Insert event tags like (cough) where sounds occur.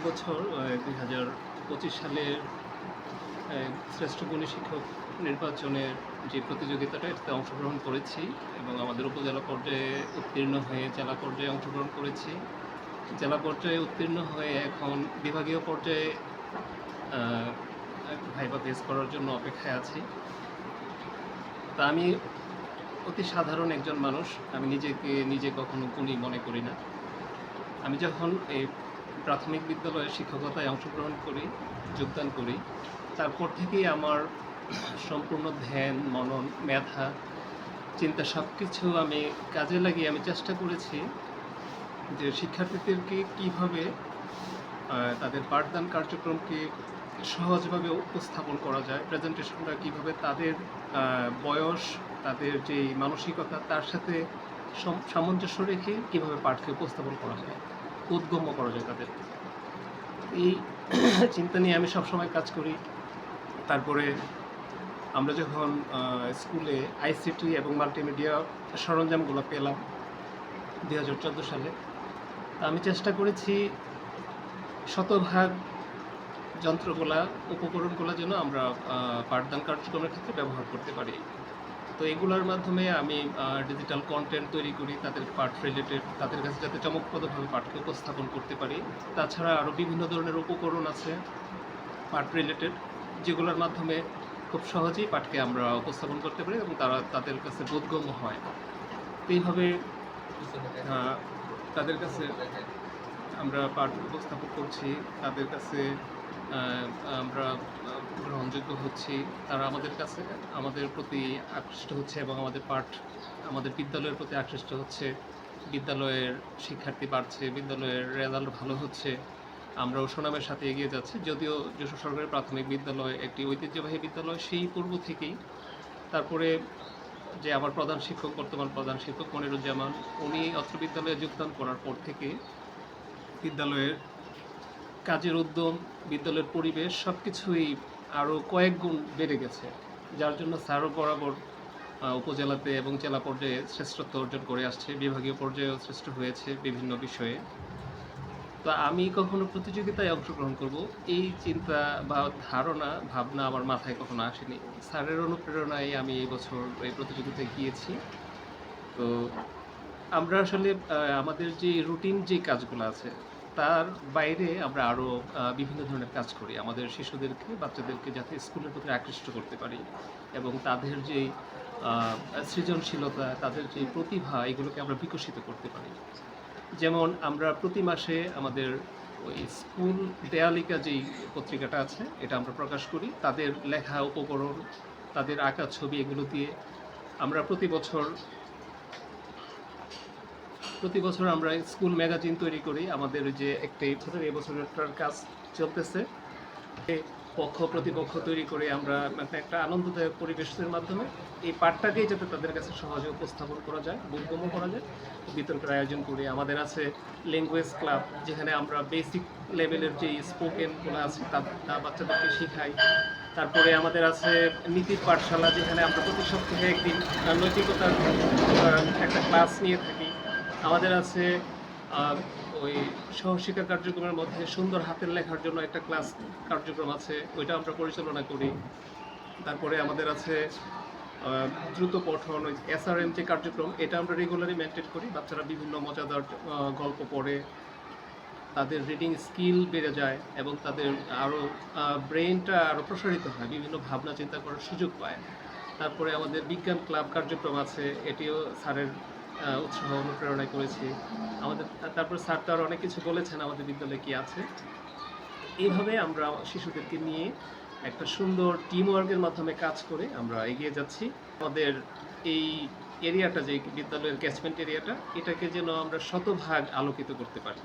এই বছর দুই হাজার পঁচিশ সালের শ্রেষ্ঠ গুণী শিক্ষক নির্বাচনের যে প্রতিযোগিতাটা, এটাতে অংশগ্রহণ করেছি এবং আমাদের উপজেলা পর্যায়ে উত্তীর্ণ হয়ে জেলা পর্যায়ে অংশগ্রহণ করেছি। জেলা পর্যায়ে উত্তীর্ণ হয়ে এখন বিভাগীয় পর্যায়ে ভাইবা ফেস করার জন্য অপেক্ষায় আছি। তা আমি অতি সাধারণ একজন মানুষ, আমি নিজেকে নিজে কখনো গুণী মনে করি না। আমি যখন এই প্রাথমিক বিদ্যালয়ে শিক্ষকতায় অংশগ্রহণ করি, যোগদান করি। তারপর থেকেই আমার সম্পূর্ণ ধ্যান, মনন, মেধা, চিন্তা সব কিছু আমি কাজে লাগিয়ে আমি চেষ্টা করেছি যে শিক্ষার্থীদেরকে কীভাবে তাদের পাঠদান কার্যক্রমকে সহজভাবে উপস্থাপন করা যায়, প্রেজেন্টেশনটা কীভাবে তাদের বয়স, তাদের যে মানসিকতা, তার সাথে সম- সামঞ্জস্য রেখে কীভাবে পাঠকে উপস্থাপন করা যায়। উদ্গম্য করা যায় তাদের। এই (clears throat) চিন্তা নিয়ে আমি সবসময় কাজ করি। তারপরে আমরা যখন স্কুলে আইসিটি এবং মাল্টিমিডিয়া সরঞ্জামগুলো পেলাম দুই হাজার চোদ্দ সালে আমি চেষ্টা করেছি শতভাগ যন্ত্রগুলা, উপকরণগুলো যেন আমরা পাঠদান কার্যক্রমের ক্ষেত্রে ব্যবহার করতে পারি। তো এগুলোর মাধ্যমে আমি ডিজিটাল কন্টেন্ট তৈরি করি, তাদের পাঠ রিলেটেড তাদের কাছে যাতে চমকপ্রদভাবে পাঠকে উপস্থাপন করতে পারি। তাছাড়া আরও বিভিন্ন ধরনের উপকরণ আছে পাঠ রিলেটেড যেগুলোর মাধ্যমে খুব সহজেই পাঠকে আমরা উপস্থাপন করতে পারি এবং তারা, তাদের কাছে বোধগম্য হয়। এইভাবে তাদের কাছে আমরা পাঠ উপস্থাপন করছি, তাদের কাছে আমরা গ্রহণযোগ্য হচ্ছি। তারা আমাদের কাছে, আমাদের প্রতি আকৃষ্ট হচ্ছে এবং আমাদের পাঠ, আমাদের বিদ্যালয়ের প্রতি আকৃষ্ট হচ্ছে। বিদ্যালয়ের শিক্ষার্থী বাড়ছে, বিদ্যালয়ের রেজাল্ট ভালো হচ্ছে। আমরাও সুনামের সাথে এগিয়ে যাচ্ছি। যদিও যশোর সরকারি প্রাথমিক বিদ্যালয় একটি ঐতিহ্যবাহী বিদ্যালয়, সেই পূর্ব থেকেই। তারপরে যে আমার প্রধান শিক্ষক, বর্তমান প্রধান শিক্ষক মনিরুজ্জামান, উনি অত্র বিদ্যালয়ে যোগদান করার পর থেকে বিদ্যালয়ের কাজের উদ্যম, বিদ্যালয়ের পরিবেশ সব কিছুই আরও কয়েক গুণ বেড়ে গেছে, যার জন্য স্যারও বরাবর উপজেলাতে এবং জেলা পর্যায়ে শ্রেষ্ঠত্ব অর্জন করে আসছে, বিভাগীয় পর্যায়েও শ্রেষ্ঠ হয়েছে বিভিন্ন বিষয়ে। তো আমি কখনো প্রতিযোগিতায় অংশগ্রহণ করব, এই চিন্তা বা ধারণা, ভাবনা আমার মাথায় কখনো আসেনি। স্যারের অনুপ্রেরণায় আমি এই বছর এই প্রতিযোগিতায় গিয়েছি। তো আমরা আসলে আমাদের যে রুটিন যে কাজগুলো আছে তার বাইরে আমরা আরও বিভিন্ন ধরনের কাজ করি। আমাদের শিশুদেরকে, বাচ্চাদেরকে যাতে স্কুলের প্রতি আকৃষ্ট করতে পারি এবং তাদের যে সৃজনশীলতা, তাদের যে প্রতিভা, এগুলোকে আমরা বিকশিত করতে পারি। যেমন আমরা প্রতি মাসে আমাদের ওই স্কুল দেয়ালিকা যেই পত্রিকাটা আছে, এটা আমরা প্রকাশ করি। তাদের লেখা, উপকরণ, তাদের আঁকা ছবি, এগুলো দিয়ে আমরা প্রতি বছর প্রতি বছর আমরা স্কুল ম্যাগাজিন তৈরি করি। আমাদের যে একটি বছর এই বছরটার কাজ চলতেছে। পক্ষ, প্রতিপক্ষ তৈরি করে আমরা একটা একটা আনন্দদায়ক পরিবেশের মাধ্যমে এই পাঠটাকেই যাতে তাদের কাছে সহজে উপস্থাপন করা যায়, বোধগম্য করা যায়। বিতর্কের আয়োজন করি আমাদের আছে ল্যাঙ্গুয়েজ ক্লাব, যেখানে আমরা বেসিক লেভেলের যে স্পোকেনগুলো আছে, তা বাচ্চাদেরকে শেখাই। তারপরে আমাদের আছে নীতির পাঠশালা, যেখানে আমরা প্রতি সপ্তাহে একদিন নৈতিকতার একটা ক্লাস নিয়ে থাকি। আমাদের আছে ওই সহশিক্ষা কার্যক্রমের মধ্যে সুন্দর হাতের লেখার জন্য একটা ক্লাস কার্যক্রম আছে, ওইটা আমরা পরিচালনা করি। তারপরে আমাদের আছে দ্রুত পঠন, ওই এসআরএম যে কার্যক্রম, এটা আমরা রেগুলারই মেনটেন করি। বাচ্চারা বিভিন্ন মজাদার গল্প পড়ে, তাদের রিডিং স্কিল বেড়ে যায় এবং তাদের আরও ব্রেনটা আরও প্রসারিত হয়, বিভিন্ন ভাবনা চিন্তা করার সুযোগ পায়। তারপরে আমাদের বিজ্ঞান ক্লাব কার্যক্রম আছে, এটিও স্যারের উৎসাহ অনুপ্রেরণা করেছি। আমাদের তারপর স্যার তো অনেক কিছু বলেছেন, আমাদের বিদ্যালয়ে কি আছে। এইভাবে আমরা শিশুদেরকে নিয়ে একটা সুন্দর টিম ওয়ার্কের মাধ্যমে কাজ করে আমরা এগিয়ে যাচ্ছি। আমাদের এই এরিয়াটা যে বিদ্যালয়ের ক্যাচমেন্ট এরিয়াটা এটাকে যেন আমরা শতভাগ আলোকিত করতে পারি।